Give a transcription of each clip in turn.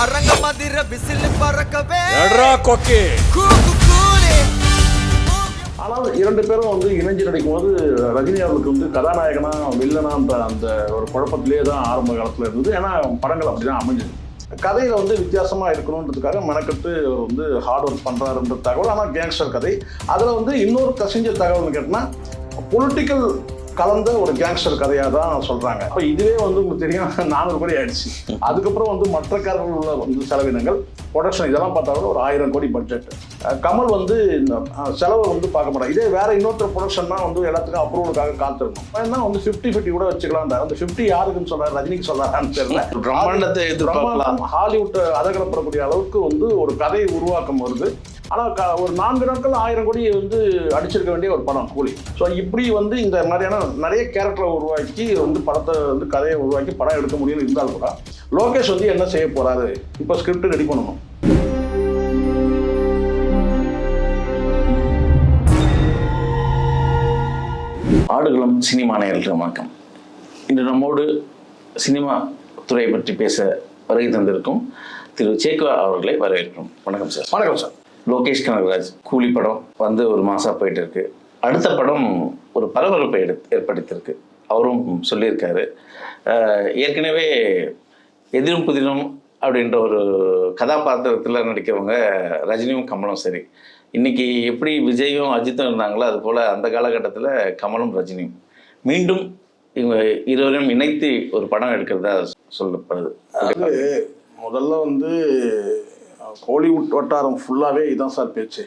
அரங்க மதிர whistle பறக்கவே. எட்ரா கொக்கி. ஆனால் இரண்டு பேரும் வந்து இணைஞ்சு நடிக்கும் போது ரஜினி அவர்களுக்கு வந்து கதாநாயகனா வில்லனான்ற அந்த ஒரு குழப்பத்திலே தான் ஆரம்ப காலத்தில் இருந்தது. ஏன்னா படங்கள் அப்படி தான் அமைஞ்சது. கதையில் வந்து வித்தியாசமாக இருக்கணுன்றதுக்காக மெனக்கட்டு அவர் வந்து ஹார்ட் ஒர்க் பண்ணுறாருன்ற தகவல். ஆனால் கேங்ஸ்டர் கதை. அதில் வந்து இன்னொரு கசிஞ்ச தகவல்னு கேட்டினா பொலிட்டிக்கல் கலந்த ஒரு கேங்ஸ்டர் கதையாக தான் சொல்கிறாங்க அப்போ இதுவே வந்து உங்களுக்கு தெரியும் நானூறு கோடி ஆயிடுச்சு. அதுக்கப்புறம் வந்து மற்ற காரர்கள் உள்ள வந்து செலவினங்கள் ப்ரொடக்ஷன் இதெல்லாம் பார்த்தாலும் ஒரு ஆயிரம் கோடி பட்ஜெட் கமல் வந்து இந்த செலவை வந்து பார்க்க மாட்டாங்க இதே வேற இன்னொருத்தர் ப்ரொடக்ஷன்னா வந்து எல்லாத்துக்கும் அப்ரூவலுக்காக காத்திருக்கும். ஏன்னா வந்து ஃபிஃப்டி ஃபிஃப்டி கூட வச்சுக்கலாம் அந்த ஃபிஃப்டி யாருக்குன்னு சொல்றாரு ரஜினிக்கு சொல்றாரான்னு தெரியல. பிரம்மாண்டத்தை பிரம்மாண்டம் ஹாலிவுட் அதகலப்படக்கூடிய அளவுக்கு வந்து ஒரு கதை உருவாக்கம் வருது. ஆனால் ஒரு நான்கு நாட்கள் ஆயிரம் கோடி வந்து அடிச்சிருக்க வேண்டிய ஒரு படம் கூலி. ஸோ இப்படி வந்து இந்த மாதிரியான நிறைய கேரக்டரை உருவாக்கி வந்து படத்தை வந்து கதையை உருவாக்கி படம் எடுக்க முடியும்னு இருந்தால் கூட லோகேஷ் வந்து என்ன செய்ய போறாரு? இப்போ ஸ்கிரிப்ட் ரெடி பண்ணணும். ஆடுகளம் சினிமா நேயர்களுக்கு வணக்கம். இன்று நம்மோடு சினிமா துறையை பற்றி பேச வருகை தந்திருக்கும் திரு சேக்குவா அவர்களை வரவேற்கிறோம். வணக்கம் சார். வணக்கம் சார். லோகேஷ் கனகராஜ் கூலி படம் வந்து ஒரு மாசா போயிட்டு இருக்கு அடுத்த படம் ஒரு பரபரப்பை எடு ஏற்படுத்தியிருக்கு. அவரும் சொல்லியிருக்காரு. ஏற்கனவே எதிரும் புதிரும் அப்படின்ற ஒரு கதாபாத்திரத்தில் நடிக்கிறவங்க ரஜினியும் கமலும் சரி. இன்னைக்கு எப்படி விஜயும் அஜித்தும் இருந்தாங்களோ அது போல் அந்த காலகட்டத்தில் கமலும் ரஜினியும். மீண்டும் இவங்க இருவரையும் இணைத்து ஒரு படம் எடுக்கிறதா சொல்லப்படுது. அதாவது முதல்ல வந்து கோலிவுட் வட்டாரம் ஃபுல்லாகவே இதுதான் சார் பேச்சு.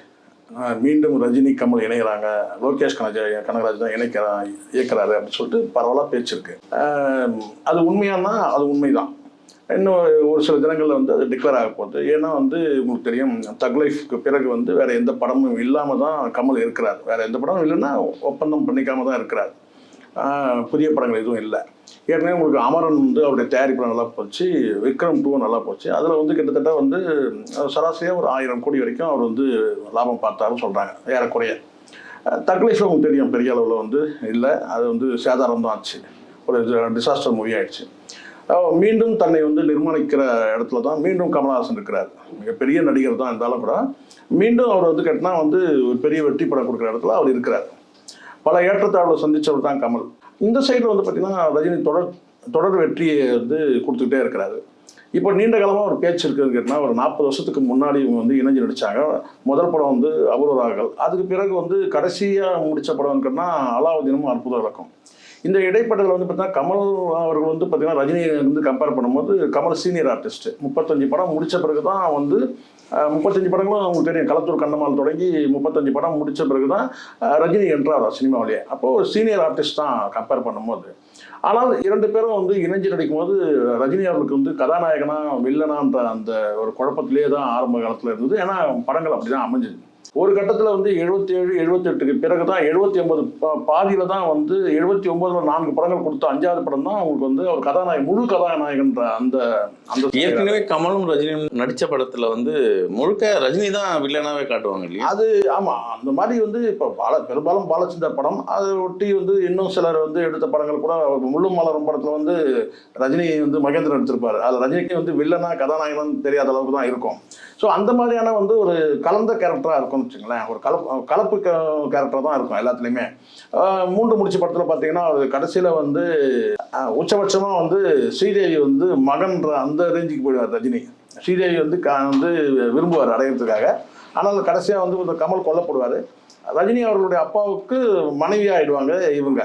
மீண்டும் ரஜினி கமல் இணைகிறாங்க. லோகேஷ் கனகராஜ் கனகராஜ் தான் இணைக்கிறா இயக்கிறாரு அப்படின்னு சொல்லிட்டு பரவலாக பேச்சு இருக்கு. அது உண்மையானா? அது உண்மைதான். இன்னும் ஒரு சில தினங்களில் வந்து அது டிக்ளேர் ஆக போகுது. ஏன்னா வந்து உங்களுக்கு தெரியும் தக் லைஃப்க்கு பிறகு வந்து வேற எந்த படமும் இல்லாமல் தான் கமல் இருக்கிறார். வேற எந்த படமும் இல்லைன்னா ஒப்பந்தம் பண்ணிக்காம தான் இருக்கிறார். புதிய படங்கள் எதுவும் இல்லை. ஏற்கனவே உங்களுக்கு அமரன் வந்து அவருடைய தயாரிப்பு நல்லா போச்சு விக்ரம் டூ நல்லா போச்சு. அதில் வந்து கிட்டத்தட்ட வந்து சராசரியாக ஒரு ஆயிரம் கோடி வரைக்கும் அவர் வந்து லாபம் பார்த்தாருன்னு சொல்கிறாங்க ஏறக்குறைய. தக்லேஷ் உங்களுக்கு தெரியும் பெரிய அளவில் வந்து இல்லை. அது வந்து சேதாரம் தான் ஆச்சு. ஒரு டிசாஸ்டர் மூவி ஆயிடுச்சு. மீண்டும் தன்னை வந்து நிர்மாணிக்கிற இடத்துல தான் மீண்டும் கமலஹாசன் இருக்கிறார். மிகப்பெரிய நடிகர் தான் இருந்தாலும் கூட மீண்டும் அவர் வந்து கேட்டினா வந்து ஒரு பெரிய வெற்றி படம் கொடுக்குற இடத்துல அவர் இருக்கிறார். பல ஏற்றத்தாழ்வு சந்திச்சவர் தான் கமல். இந்த சைடில் வந்து பார்த்தீங்கன்னா ரஜினி தொடர் தொடர் வெற்றியை வந்து கொடுத்துக்கிட்டே இருக்கிறாரு. இப்போ நீண்ட காலமாக ஒரு பேச்சு இருக்குதுன்னு கேட்டால் ஒரு நாற்பது வருஷத்துக்கு முன்னாடி இவங்க வந்து இணைஞ்சு நடித்தாங்க முதல் படம் வந்து அபூர்வராகல். அதுக்கு பிறகு வந்து கடைசியாக முடித்த படம்னு கேட்டால் அலாவுதீனும் அற்புத விளக்கம். இந்த இடைப்பட்டதில் வந்து பார்த்தீங்கன்னா கமல் அவர்கள் வந்து பார்த்தீங்கன்னா ரஜினியை வந்து கம்பேர் பண்ணும்போது கமல் சீனியர் ஆர்டிஸ்ட் முப்பத்தஞ்சு படம் முடித்த பிறகு தான் வந்து முப்பத்தஞ்சு படங்களும் அவங்களுக்கு தெரியும். களத்தூர் கண்ணம்மாள் தொடங்கி முப்பத்தஞ்சு படம் முடித்த பிறகு தான் ரஜினி என்றார் சினிமாவிலேயே அப்போது ஒரு சீனியர் ஆர்டிஸ்ட் தான் கம்பேர் பண்ணும்போது. ஆனால் இரண்டு பேரும் வந்து இணைஞ்சு நடிக்கும்போது ரஜினி அவர்களுக்கு வந்து கதாநாயகனா வில்லனான்ற அந்த ஒரு குழப்பத்திலே தான் ஆரம்ப காலத்தில் இருந்தது. ஏன்னா படங்கள் அப்படி தான் அமைஞ்சுது. ஒரு கட்டத்தில் வந்து எழுபத்தி ஏழு எழுபத்தெட்டுக்கு பிறகு தான் எழுபத்தி ஒன்பது பாதியில் தான் வந்து எழுபத்தி ஒன்பதுல நான்கு படங்கள் கொடுத்த அஞ்சாவது படம் தான் அவங்களுக்கு வந்து அவர் கதாநாயகன் முழு கதாநாயகன்ற அந்த அந்த ஏற்கனவே கமலும் ரஜினியும் நடித்த படத்தில் வந்து முழுக்க ரஜினி தான் வில்லனாவே காட்டுவாங்க இல்லையா? அது ஆமா அந்த மாதிரி வந்து இப்போ பால பெரும்பாலும் பாலச்சந்தர் படம். அதை ஒட்டி வந்து இன்னும் சிலர் வந்து எடுத்த படங்கள் கூட முள்ளும் மலரும் படத்துல வந்து ரஜினி வந்து மகேந்திரன் எடுத்திருப்பாரு அது ரஜினிக்கு வந்து வில்லனா கதாநாயகன் தெரியாத அளவுக்கு தான் இருக்கும். ஸோ அந்த மாதிரியான வந்து ஒரு கலந்த கேரக்டராக இருக்கும்னு வச்சுங்களேன் ஒரு கலப்பு கலப்பு கேரக்டர் தான் இருக்கும் எல்லாத்துலேயுமே. மூன்று முடிச்சு படத்தில் பார்த்தீங்கன்னா அது கடைசியில் வந்து உச்சபட்சமாக வந்து ஸ்ரீதேவி வந்து மகன்ற அந்த ரேஞ்சுக்கு போயிடுவார் ரஜினி. ஸ்ரீதேவி வந்து வந்து விரும்புவார் அடையிறதுக்காக. ஆனால் கடைசியாக வந்து கமல் கொல்லப்படுவார். ரஜினி அவர்களுடைய அப்பாவுக்கு மனைவி ஆயிடுவாங்க இவங்க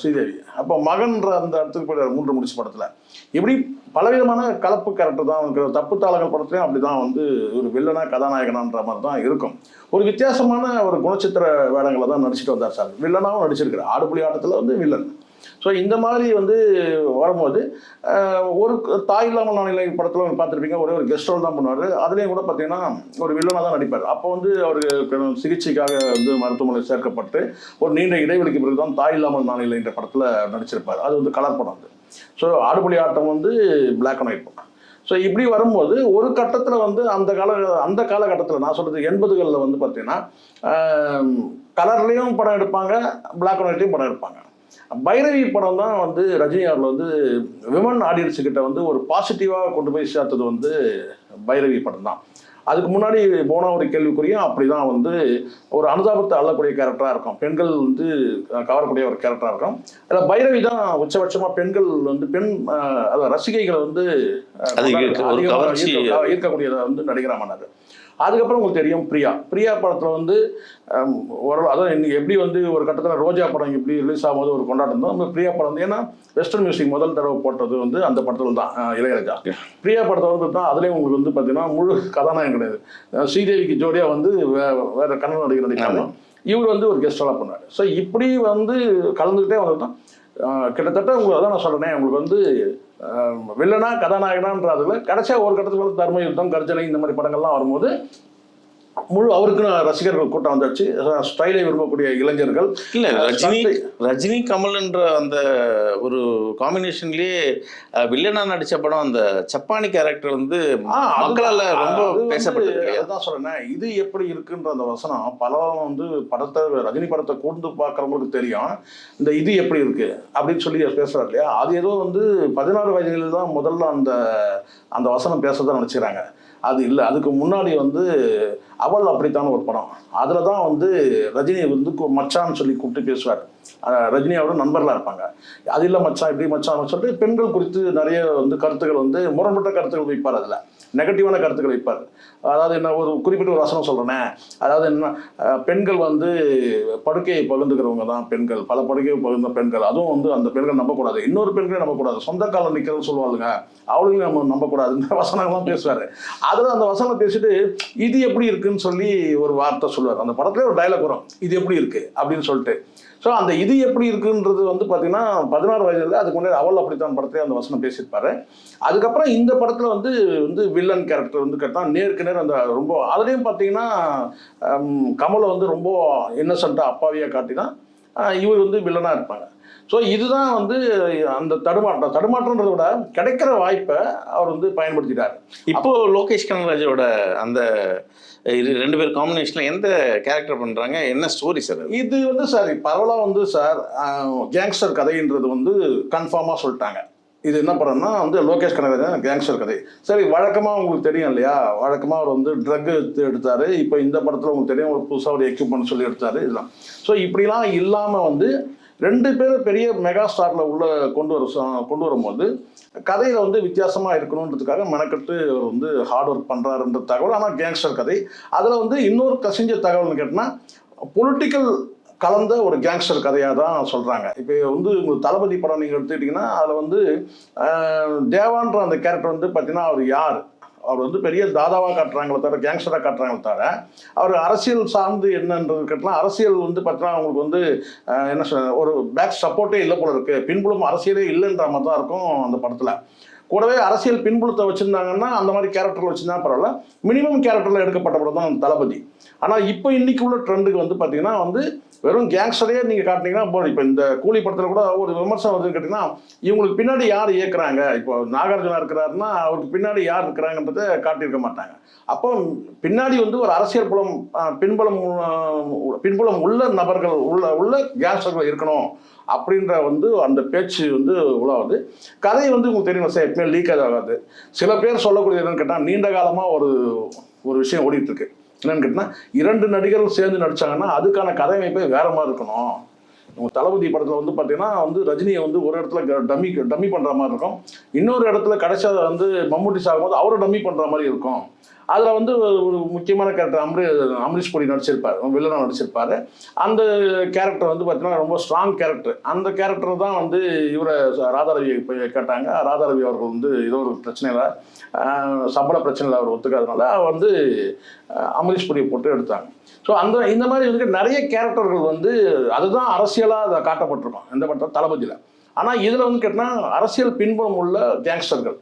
ஸ்ரீதேவி. அப்போ மகன்ற அந்த இடத்துக்கு போயிடுவார் மூன்று முடிச்சு படத்தில். இப்படி பலவிதமான கலப்பு கேரக்டர் தான் இருக்கிற தப்பு தாளங்கள் படத்துலையும் அப்படி தான் வந்து ஒரு வில்லனா கதாநாயகனான்ற மாதிரி தான் இருக்கும். ஒரு வித்தியாசமான ஒரு குணச்சித்திர வேடங்களை தான் நடிச்சுட்டு வந்தார் சார். வில்லனாகவும் நடிச்சிருக்கிறார். ஆடுபுலி ஆட்டத்தில் வந்து வில்லன் ஸோ இந்த மாதிரி வந்து வரும்போது ஒரு தாய் இல்லாமல் நான் இல்லை படத்தில் பார்த்துருப்பீங்க. ஒரே ஒரு கெஸ்ட் ரோல் தான் பண்ணுவார். அதுலேயும் கூட பார்த்தீங்கன்னா ஒரு வில்லனாக தான் நடிப்பார். அப்போ வந்து அவருக்கு சிகிச்சைக்காக வந்து மருத்துவமனை சேர்க்கப்பட்டு ஒரு நீண்ட இடைவெளிக்கு பிறகு தான் தாய் இல்லாமல் நான் இல்லை என்ற படத்தில் நடிச்சிருப்பார். அது வந்து கலர் படம் அது. ஸோ ஆடுபுலி ஆட்டம் வந்து பிளாக் அண்ட் ஒயிட் படம். ஸோ இப்படி வரும்போது ஒரு கட்டத்தில் வந்து அந்த கால அந்த காலகட்டத்தில் நான் சொல்கிறது எண்பதுகளில் வந்து பார்த்தீங்கன்னா கலர்லேயும் படம் எடுப்பாங்க பிளாக் அண்ட் ஒயிட்லேயும் படம் எடுப்பாங்க. பைரவி படம் தான் வந்து ரஜினி அவர்கள் வந்து விமன் ஆடியன்ஸு கிட்ட வந்து ஒரு பாசிட்டிவாக கொண்டு போய் சேர்த்தது வந்து பைரவி படம் தான். அதுக்கு முன்னாடி போன ஒரு கேள்விக்குறியும் அப்படிதான் வந்து ஒரு அனுதாபத்தை அள்ளக்கூடிய கேரக்டராக இருக்கும். பெண்கள் வந்து கவரக்கூடிய ஒரு கேரக்டராக இருக்கும். அதில் பைரவி தான் உச்சபட்சமாக பெண்கள் வந்து பெண் அதாவது ரசிகைகளை வந்து ஈர்க்கக்கூடியதை வந்து நடிகராக பண்ணாரு அதுக்கப்புறம் உங்களுக்கு தெரியும் பிரியா. பிரியா படத்தில் வந்து ஒரு அதான் எப்படி வந்து ஒரு கட்டத்தில் ரோஜா படம் எப்படி ரிலீஸ் ஆகும்போது ஒரு கொண்டாட்டம் தான். அந்த பிரியா படம் வந்து ஏன்னா வெஸ்டர்ன் மியூசிக் முதல் தடவை போட்டது வந்து அந்த படத்தில் தான் இளையராஜா. பிரியா படத்தை வந்து தான் அதுலேயும் உங்களுக்கு வந்து பார்த்தீங்கன்னா முழு கதாநாயகம் கிடையாது. ஸ்ரீதேவிக்கு ஜோடியாக வந்து வே வேற கன்னட நடிகர் நடிக்கிறாங்க இவர் வந்து ஒரு கெஸ்டெல்லாம் பண்ணார் ஸோ இப்படி வந்து கலந்துக்கிட்டே வந்து தான் அஹ், கிட்டத்தட்ட உங்களுக்கு அதான் நான் சொல்கிறேனே உங்களுக்கு வந்து வில்லனா கதாநாயகனான்றதுல கடைசியாக ஒரு கட்டத்துக்கு வந்து தர்ம யுத்தம் கர்ஜனை இந்த மாதிரி படங்கள்லாம் வரும்போது முழு அவருக்குன்னு ரசிகர்கள் கூட்டம் வந்துடுச்சு ஸ்டைலை விரும்பக்கூடிய இளைஞர்கள். இல்ல ரஜினி ரஜினி கமல்ன்ற அந்த ஒரு காம்பினேஷன்லயே வில்லனா நடிச்ச படம் அந்த சப்பானி கேரக்டர் வந்து மக்களால ரொம்ப பேசப்பட்டது? அதான் சொல்றேன் இது எப்படி இருக்குன்ற அந்த வசனம் பலரும் வந்து படத்தை ரஜினி படத்தை கூர்ந்து பார்க்குறவங்களுக்கு தெரியும். இந்த இது எப்படி இருக்கு? அப்படின்னு சொல்லி பேசுறாரு இல்லையா? அது ஏதோ வந்து பதினாறு வயதில் தான் முதல்ல அந்த அந்த வசனம் பேசுறதா நினைச்சுக்கிறாங்க. அது இல்லை. அதுக்கு முன்னாடி வந்து அவள் அப்படித்தான ஒரு படம். அதில் தான் வந்து ரஜினி வந்து மச்சான்னு சொல்லி கூப்பிட்டு பேசுவார். ரஜினியோட நண்பர்களாக இருப்பாங்க. அது இல்லை மச்சான் இப்படி மச்சான் சொல்லிட்டு பெண்கள் குறித்து நிறைய வந்து கருத்துக்கள் வந்து முரண்பட்ட கருத்துக்கள் வைப்பார் அதில். நெகட்டிவான கருத்துக்கள் வைப்பார். அதாவது என்ன ஒரு குறிப்பிட்ட ஒரு வசனம் சொல்கிறேனே அதாவது என்ன பெண்கள் வந்து படுக்கையை பகிர்ந்துக்கிறவங்க தான் பெண்கள். பல படுக்கையை பகிர்ந்த பெண்கள். அதுவும் வந்து அந்த பெண்கள் நம்பக்கூடாது. இன்னொரு பெண்களை நம்பக்கூடாது. சொந்த காலம் நிற்கிறதுன்னு சொல்லுவாளுங்க. அவளையும் நம்ம நம்பக்கூடாது. இந்த வசனங்கள்லாம் பேசுவார். அதில் அந்த வசனம் பேசிட்டு இது எப்படி இருக்குன்னு சொல்லி ஒரு வார்த்தை சொல்லுவார். அந்த படத்துல ஒரு டைலாக் வரும். இது எப்படி இருக்குது அப்படின்னு சொல்லிட்டு. ஸோ அந்த இது எப்படி இருக்குன்றது வந்து பார்த்தீங்கன்னா பதினாறு வயதில் அதுக்கு முன்னாடி அவள் அப்படித்தான் படத்திலே அந்த வசனம் பேசியிருப்பாரு. அதுக்கப்புறம் இந்த படத்தில் வந்து வந்து வில்லன் கேரக்டர் வந்து கேட்டால் நேருக்கு நேர் அந்த ரொம்ப அதுலேயும் பார்த்தீங்கன்னா கமலை வந்து ரொம்ப இன்னசென்ட்டாக அப்பாவியாக காட்டினா இவர் வந்து வில்லனாக இருப்பாங்க ஸோ இதுதான் வந்து அந்த தடுமாற்றம். தடுமாற்றன்றத விட கிடைக்கிற வாய்ப்பை அவர் வந்து பயன்படுத்திட்டார். இப்போ லோகேஷ் கனகராஜோட அந்த இது ரெண்டு பேர் காம்பினேஷன்ல எந்த கேரக்டர் பண்றாங்க? என்ன ஸ்டோரி சார் இது வந்து சார் பரவலாக வந்து சார் கேங்ஸ்டர் கதைன்றது வந்து கன்ஃபார்மாக சொல்லிட்டாங்க. இது என்ன படம்னா வந்து லோகேஷ் கனகராஜன் கேங்ஸ்டர் கதை. சரி வழக்கமாக உங்களுக்கு தெரியும் இல்லையா? வழக்கமாக அவர் வந்து ட்ரக் எடுத்தார். இப்போ இந்த படத்தில் உங்களுக்கு தெரியும் ஒரு புதுசாக ஒரு எக்யூப்மெண்ட் சொல்லி எடுத்தார். இதெல்லாம் ஸோ இப்படிலாம் இல்லாமல் வந்து ரெண்டு பேரும் பெரிய மெகா ஸ்டாரில் உள்ள கொண்டு வர கொண்டு வரும்போது கதையில் வந்து வித்தியாசமாக இருக்கணுன்றதுக்காக மெனக்கட்டு அவர் வந்து ஹார்ட் ஒர்க் பண்ணுறாருன்ற தகவல் ஆனால் கேங்ஸ்டர் கதை. அதில் வந்து இன்னொரு கசிஞ்ச தகவல்னு கேட்டால் பொலிட்டிக்கல் கலந்த ஒரு கேங்ஸ்டர் கதையாக தான் சொல்கிறாங்க இப்போ வந்து உங்கள் தளபதி படம் நீங்கள் எடுத்துக்கிட்டிங்கன்னா அதில் வந்து தேவான்ற அந்த கேரக்டர் வந்து பார்த்தீங்கன்னா அவர் யார்? அவர் வந்து பெரிய தாதாவாக காட்டுறாங்களே தவிர கேங்ஸ்டராக காட்டுறாங்களே தவிர அவர் அரசியல் சார்ந்து என்னன்றது கேட்டால் அரசியல் வந்து பார்த்தீங்கன்னா அவங்களுக்கு வந்து என்ன சொல்ல ஒரு பேக் சப்போர்ட்டே இல்லை போல இருக்குது பின்புலம் அரசியலே இல்லைன்ற மாதிரி தான் இருக்கும் அந்த படத்தில். கூடவே அரசியல் பின்புலத்தை வச்சுருந்தாங்கன்னா அந்த மாதிரி கேரக்டரில் வச்சுருந்தா பரவாயில்ல. மினிமம் கேரக்டரில் எடுக்கப்பட்ட படம் தான் தளபதி. ஆனால் இப்போ இன்றைக்கி உள்ள ட்ரெண்டுக்கு வந்து பார்த்திங்கன்னா வந்து வெறும் கேங்ஸ்டரே நீங்கள் காட்டினீங்கன்னா போதும் இப்போ இந்த கூலி படத்தில் கூட ஒரு விமர்சனம் வருதுன்னு கேட்டிங்கன்னா இவங்களுக்கு பின்னாடி யார் இயக்குறாங்க? இப்போ நாகார்ஜுனா இருக்கிறாருன்னா அவருக்கு பின்னாடி யார் இருக்கிறாங்கன்றதை காட்டியிருக்க மாட்டாங்க. அப்போ பின்னாடி வந்து ஒரு அரசியல் புலம் பின்புலம் பின்புலம் உள்ள நபர்கள் உள்ள உள்ள கேங்ஸ்டர்கள் இருக்கணும் அப்படின்ற வந்து அந்த பேச்சு வந்து உலாவது. கதை வந்து உங்களுக்கு தெரியும் சார்? எப்பயுமே லீக் ஆகாது. சில பேர் சொல்லக்கூடியது என்னன்னு கேட்டால் நீண்ட காலமாக ஒரு ஒரு விஷயம் ஓடிட்டு இருக்கு. என்னன்னு கேட்டால் இரண்டு நடிகர்கள் சேர்ந்து நடித்தாங்கன்னா அதுக்கான கதையமைப்பே வேற மாதிரி இருக்கணும். தளபதி படத்தில் வந்து பார்த்தீங்கன்னா வந்து ரஜினியை வந்து ஒரு இடத்துல டம்மி டம்மி பண்ணுற மாதிரி இருக்கும். இன்னொரு இடத்துல கடைசியாக வந்து மம்முட்டி சாகும்போது அவரை டம்மி பண்ணுற மாதிரி இருக்கும். அதில் வந்து ஒரு முக்கியமான கேரக்டர் அம்ரி அமரீஷ் பொடி நடிச்சிருப்பார் வில்லனாக நடிச்சிருப்பார். அந்த கேரக்டர் வந்து பார்த்தீங்கன்னா ரொம்ப ஸ்ட்ராங் கேரக்டர் அந்த கேரக்டர் தான் வந்து இவரை ராதாரவி கேட்டாங்க. ராதாரவி அவர்கள் வந்து ஏதோ ஒரு பிரச்சனையில் சம்பள பிரச்சனையில் அவர் ஒத்துக்காதனால அவர் வந்து அமரீஷ் பொடியை போட்டு எடுத்தாங்க. ஸோ அந்த இந்த மாதிரி வந்து நிறைய கேரக்டர்கள் வந்து அதுதான் அரசியலாக அதை காட்டப்பட்டிருக்கும். இந்த படத்தில் தளபதியில். ஆனால் இதில் வந்து கேட்டால் அரசியல் பின்புறம் உள்ள கேங்ஸ்டர்கள்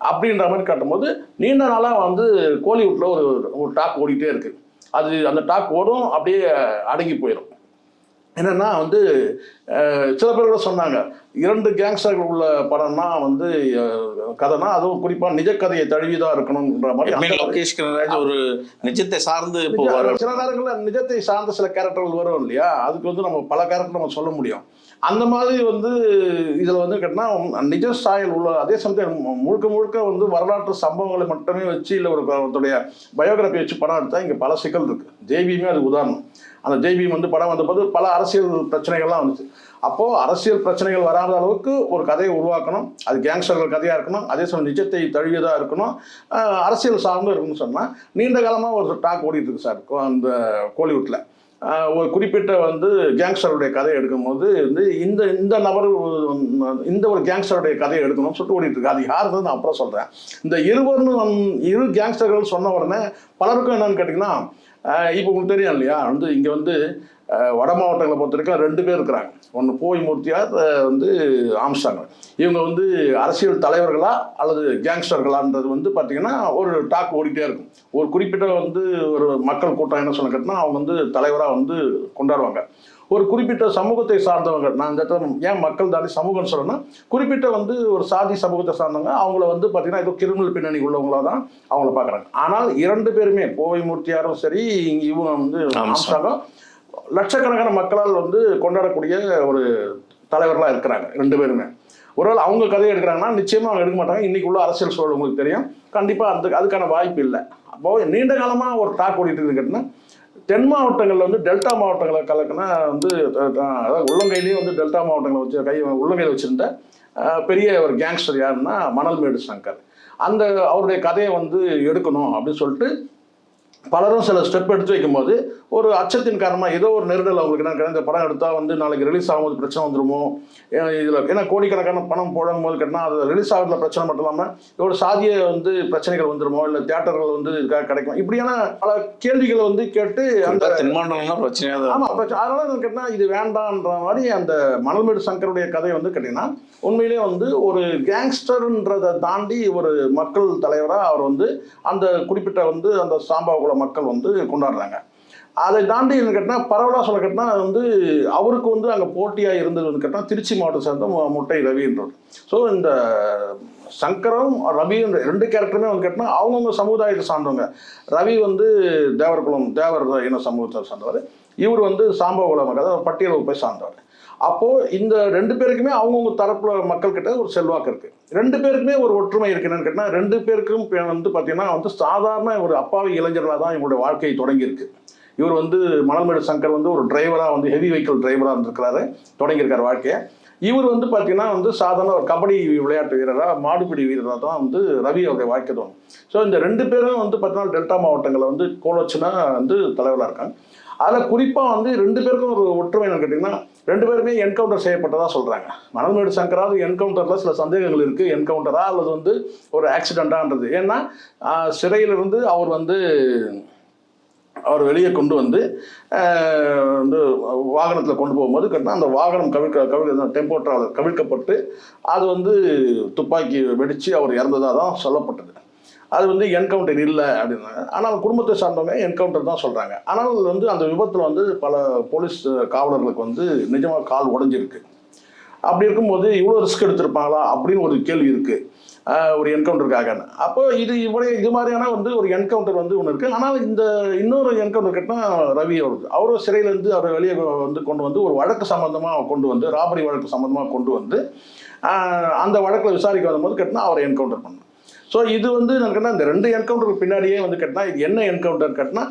அப்படின்ற மாதிரி காட்டும்போது நீண்ட நாளாக வந்து கோலிவுட்டில் ஒரு ஒரு டாக் ஓடிட்டே இருக்குது அது அந்த டாக் ஓடும் அப்படியே அடங்கி போயிடும் என்னன்னா வந்து சில பேர் கூட சொன்னாங்க இரண்டு கேங்ஸ்டர்கள் உள்ள படம்னா வந்து கதைனா அதுவும் குறிப்பா நிஜ கதையை தழுவிதான் இருக்கணும்ன்ற மாதிரி லோகேஷ் கனகராஜ் ஒரு நிஜத்தை சார்ந்து போவார். சில நேரங்களில் நிஜத்தை சார்ந்த சில கேரக்டர்கள் வரும் இல்லையா? அதுக்கு வந்து நம்ம பல கேரக்டர் நம்ம சொல்ல முடியும். அந்த மாதிரி வந்து இதில் வந்து கேட்டால் நிஜ சாயல் உள்ள அதே சமயத்தில் முழுக்க முழுக்க வந்து வரலாற்று சம்பவங்களை மட்டுமே வச்சு இல்லை ஒரு ஒருத்தருடைய பயோகிராஃபி வச்சு படம் எடுத்தால் இங்கே பல சிக்கல் இருக்குது ஜெய்பியுமே அது உதாரணம். அந்த ஜெய்பீம் வந்து படம் வந்தபோது பல அரசியல் பிரச்சனைகள்லாம் வந்துச்சு. அப்போது அரசியல் பிரச்சனைகள் வராத அளவுக்கு ஒரு கதையை உருவாக்கணும். அது கேங்ஸ்டர்கள் கதையாக இருக்கணும். அதே சமயம் நிஜத்தை தழுவியதாக இருக்கணும். அரசியல் சார்ந்தும் இருக்கணும்னு சொன்னால் நீண்ட காலமாக ஒரு டாக் ஓடிட்டு இருக்கு சார் கோ- அந்த கோலிவுட்டில் ஒரு குறிப்பிட்ட வந்து கேங்ஸ்டருடைய கதையை எடுக்கும்போது வந்து இந்த இந்த நபர் இந்த ஒரு கேங்ஸ்டருடைய கதையை எடுக்கணும்னு சொல்லிட்டு ஓடிட்டு இருக்கு அது யாருன்னு நான் அப்புறம் சொல்கிறேன் இந்த இருவர்னு இரு கேங்ஸ்டர்கள் சொன்ன உடனே பலருக்கும் என்னன்னு கேட்டிங்கன்னா இப்போ உங்களுக்கு தெரியும் இல்லையா? வந்து இங்கே வந்து வட மாவட்டங்களை பொறுத்த வரைக்கும் ரெண்டு பேர் இருக்கிறாங்க. ஒன்று போய் மூர்த்தியார் வந்து ஆம்ஸ்டாங்க இவங்க வந்து அரசியல் தலைவர்களா அல்லது கேங்ஸ்டர்களான்றது வந்து பார்த்தீங்கன்னா ஒரு டாக் ஓடிட்டே இருக்கும். ஒரு குறிப்பிட்ட வந்து ஒரு மக்கள் கூட்டம் என்ன சொன்ன கேட்டால் அவங்க வந்து தலைவராக வந்து கொண்டாடுவாங்க. ஒரு குறிப்பிட்ட சமூகத்தை சார்ந்தவங்க நான் இந்த இடத்துல ஏன் மக்கள் தாண்டி சமூகம்னு சொல்றேன்னா குறிப்பிட்ட வந்து ஒரு சாதி சமூகத்தை சார்ந்தவங்க அவங்கள வந்து பார்த்தீங்கன்னா ஏதோ கிரிமினல் பின்னணி உள்ளவங்களா தான் அவங்கள பார்க்குறாங்க ஆனால் இரண்டு பேருமே கோவை மூர்த்தியாரும் சரி இவங்க வந்து. ஆம்ஸ்டாங்கும் லட்சக்கணக்கான மக்களால் வந்து கொண்டாடக்கூடிய ஒரு தலைவர்களாக இருக்கிறாங்க ரெண்டு பேருமே. ஒருவேளை அவங்க கதையை எடுக்கிறாங்கன்னா நிச்சயமாக அவங்க எடுக்க மாட்டாங்க. இன்னைக்கு உள்ள அரசியல் சூழல் உங்களுக்கு தெரியும். கண்டிப்பாக அந்த அதுக்கான வாய்ப்பு இல்லை. அப்போ நீண்ட காலமாக ஒரு டாக் ஓடிட்டு இருக்கு கேட்டிங்கன்னா தென் மாவட்டங்களில் வந்து டெல்டா மாவட்டங்களை கலக்குனா வந்து அதாவது உள்ளங்கையிலேயே வந்து டெல்டா மாவட்டங்களை வச்சு கை உள்ளங்கையில் வச்சுருந்த பெரிய ஒரு கேங்ஸ்டர் யாருன்னா மணல்மேடு சங்கர். அந்த அவருடைய கதையை வந்து எடுக்கணும் அப்படின்னு சொல்லிட்டு பலரும் சில ஸ்டெப் எடுத்து வைக்கும்போது ஒரு அச்சத்தின் காரணமாக ஏதோ ஒரு நெருடல் அவங்களுக்கு என்ன இந்த படம் எடுத்தால் வந்து நாளைக்கு ரிலீஸ் ஆகும்போது பிரச்சனை வந்துருமோ? இதில் ஏன்னா கோடிக்கணக்கான பணம் போடும் போது கேட்டால் அது ரிலீஸ் ஆகிறதுல பிரச்சனை மட்டும் இல்லாமல் ஒரு சாதிய வந்து பிரச்சனைகள் வந்துருமோ? இல்லை தியேட்டர்கள் வந்து இதுக்காக கிடைக்கும் இப்படியான பல கேள்விகளை வந்து கேட்டு அந்த தென்மாண்டலம்னா பிரச்சனையாக தான் ஆமா பிரச்சனை அதனால என்ன கேட்டா இது வேண்டான்ற மாதிரி அந்த மணல்மேடு சங்கருடைய கதை வந்து கேட்டீங்கன்னா உண்மையிலேயே வந்து ஒரு கேங்ஸ்டர்ன்றதை தாண்டி ஒரு மக்கள் தலைவரா அவர் வந்து அந்த குறிப்பிட்ட வந்து அந்த சாம்பாகுல மக்கள் வந்து கொண்டாடுறாங்க. அதை தாண்டி கேட்டால் பரவலாக சொல்ல கேட்டால் வந்து அவருக்கு வந்து அங்கே போட்டியாக இருந்தது வந்து கேட்டால் திருச்சி மாவட்டம் சேர்ந்த முட்டை ரவின்றது ஸோ இந்த சங்கரம் ரவின்ற ரெண்டு கேரக்டருமே வந்து கேட்டால் அவங்கவுங்க சமுதாயத்தை சார்ந்தவங்க. ரவி வந்து தேவர்குலம் தேவர் இன சமூகத்தை சார்ந்தவர். இவர் வந்து சாம்பவ குலம் அதாவது பட்டியல் போய் சார்ந்தவர். அப்போது இந்த ரெண்டு பேருக்குமே அவங்கவுங்க தரப்புல மக்கள் கிட்ட ஒரு செல்வாக்கு இருக்கு. ரெண்டு பேருக்குமே ஒரு ஒற்றுமை இருக்குன்னு கேட்டால் ரெண்டு பேருக்கும் வந்து பார்த்தீங்கன்னா வந்து சாதாரண ஒரு அப்பாவி இளைஞர்களாக தான் இவங்களுடைய வாழ்க்கை தொடங்கியிருக்கு. இவர் வந்து மணல்மேடு சங்கர் வந்து ஒரு டிரைவராக வந்து ஹெவி வெஹிக்கிள் டிரைவராக இருந்திருக்கிறாரு தொடங்கியிருக்காரு வாழ்க்கையை. இவர் வந்து பார்த்தீங்கன்னா வந்து சாதாரண ஒரு கபடி விளையாட்டு வீரராக மாடுபிடி வீரராக தான் வந்து ரவி அவருடைய வாழ்க்கை தோணும். ஸோ இந்த ரெண்டு பேரும் வந்து பார்த்தீங்கன்னா டெல்டா மாவட்டங்களில் வந்து கோலச்சுனா வந்து தலைவராக இருக்காங்க. அதில் குறிப்பாக வந்து ரெண்டு பேருக்கும் ஒரு ஒற்றுமை என்னன்னு கேட்டிங்கன்னா ரெண்டு பேருமே என்கவுண்டர் செய்யப்பட்டதாக சொல்கிறாங்க மணல்மேடு சங்கராவது என்கவுண்டரில் சில சந்தேகங்கள் இருக்குது என்கவுண்டரா அல்லது வந்து ஒரு ஆக்சிடெண்ட்டான்றது ஏன்னா சிறையிலிருந்து அவர் வந்து அவர் வெளியே கொண்டு வந்து வந்து வாகனத்தில் கொண்டு போகும்போது கேட்டால் அந்த வாகனம் கவிழ்க்க கவிழ் டெம்போ டிராவலர் கவிழ்க்கப்பட்டு அது வந்து துப்பாக்கி வெடித்து அவர் இறந்ததாக தான் சொல்லப்பட்டது. அது வந்து என்கவுண்டர் இல்லை அப்படின்னாங்க. ஆனால் குடும்பத்தை சார்ந்தவங்க என்கவுண்டர் தான் சொல்கிறாங்க ஆனால் வந்து அந்த விபத்தில் வந்து பல போலீஸ் காவலர்களுக்கு வந்து நிஜமாக கால் உடஞ்சிருக்கு. அப்படி இருக்கும்போது இவ்வளோ ரிஸ்க் எடுத்திருப்பாங்களா அப்படின்னு ஒரு கேள்வி இருக்குது ஒரு என்கவுண்டருக்காக அப்போ இது இவரே இது மாதிரியான வந்து ஒரு என்கவுண்டர் வந்து ஒன்று இருக்குது ஆனால் இந்த இன்னொரு என்கவுண்டர் கேட்டால் ரவி அவருக்கு அவரும் சிறையிலேருந்து அவரை வெளியே வந்து கொண்டு வந்து ஒரு வழக்கு சம்மந்தமாக கொண்டு வந்து ராபரி வழக்கு சம்மந்தமாக கொண்டு வந்து அந்த வழக்கில் விசாரிக்க வரும்போது கேட்டால் அவரை என்கவுண்டர் பண்ணணும் ஸோ இது வந்து நான் கேட்டால் இந்த ரெண்டு என்கவுண்டருக்கு பின்னாடியே வந்து கேட்டால் இது என்ன என்கவுண்டர் கேட்டினா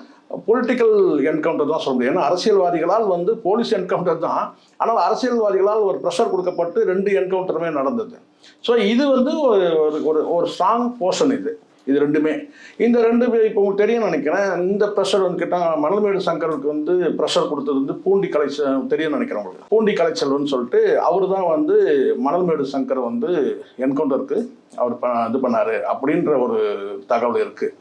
பொலிட்டிக்கல் என்கவுண்டர் தான் சொல்ல முடியும். ஏன்னா அரசியல்வாதிகளால் வந்து போலீஸ் என்கவுண்டர் தான். ஆனால் அரசியல்வாதிகளால் ஒரு ப்ரெஷர் கொடுக்கப்பட்டு ரெண்டு என்கவுண்டருமே நடந்தது. ஸோ இது வந்து ஒரு ஒரு- ஒரு ஒரு ஸ்ட்ராங் போர்ஷன் இது. இது ரெண்டுமே. இந்த ரெண்டு பே- இப்போ உங்களுக்கு தெரியும் நினைக்கிறேன். இந்த ப்ரெஷர் வந்து கேட்டால் மணல்மேடு சங்கருக்கு வந்து ப்ரெஷர் கொடுத்தது வந்து பூண்டி கலைச்சல் தெரியும் நினைக்கிறேன் உங்களுக்கு. பூண்டி கலைச்சல்னு சொல்லிட்டு அவர் தான் வந்து மணல்மேடு சங்கர் வந்து என்கவுண்டருக்கு அவர் இது பண்ணாரு அப்படின்ற ஒரு தகவல் இருக்கு.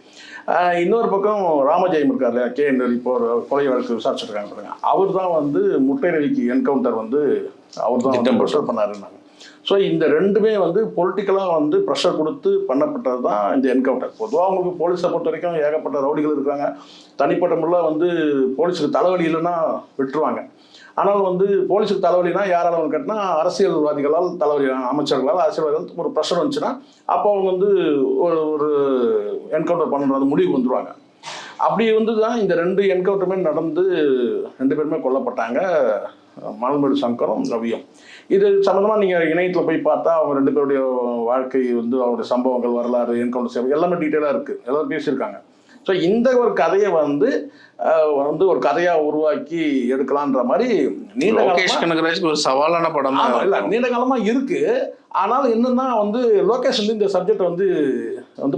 ஆஹ் இன்னொரு பக்கம் ராமஜெயம் இருக்கார் இல்லையா? கே. இப்போ ஒரு கொலை வழக்கு விசாரிச்சுட்டு இருக்காங்க அவர் தான் வந்து முட்டை ரவிக்கு என்கவுண்டர் வந்து அவர் தான் ப்ரெஷர் பண்ணாருன்னாங்க. ஸோ இந்த ரெண்டுமே வந்து பொலிட்டிக்கலாக வந்து ப்ரெஷர் கொடுத்து பண்ணப்பட்டது தான் இந்த என்கவுண்டர் பொதுவாக அவங்களுக்கு போலீஸை பொறுத்த வரைக்கும் ஏகப்பட்ட ரவுடிகள் இருக்காங்க தனிப்பட்ட முறையில் வந்து போலீஸுக்கு தலைவலி இல்லைன்னா விட்டுருவாங்க. ஆனால் வந்து போலீஸுக்கு தலைவலினா யாரால கேட்டினா அரசியல்வாதிகளால் தலைவலி அமைச்சர்களால் அரசியல்வாதிகள் ஒரு ப்ரெஷர் வந்துச்சுன்னா அப்போ அவங்க வந்து ஒரு ஒரு என்கவுண்டர் பண்ணுறது முடிவுக்கு வந்துருவாங்க. அப்படி வந்து தான் இந்த ரெண்டு என்கவுண்டருமே நடந்து ரெண்டு பேருமே கொல்லப்பட்டாங்க. மலமேடு சங்கரும் ரவியும். இது சம்மந்தமாக நீங்கள் இணையத்தில் போய் பார்த்தா அவங்க ரெண்டு பேருடைய வாழ்க்கை வந்து அவருடைய சம்பவங்கள் வரலாறு என்கவுண்டர் சேவை எல்லாமே டீட்டெயிலாக இருக்குது எல்லாரும் பேசியிருக்காங்க. ஸோ இந்த ஒரு கதையை வந்து வந்து ஒரு கதையாக உருவாக்கி எடுக்கலான்ற மாதிரி நீண்ட லோகேஷ் கனகராஜ்க்கு ஒரு சவாலான படம் ஆமா, இல்ல தான் நீண்ட காலமா இருக்கு. ஆனால் என்னன்னா வந்து லோகேஷ் வந்து இந்த சப்ஜெக்ட் வந்து வந்து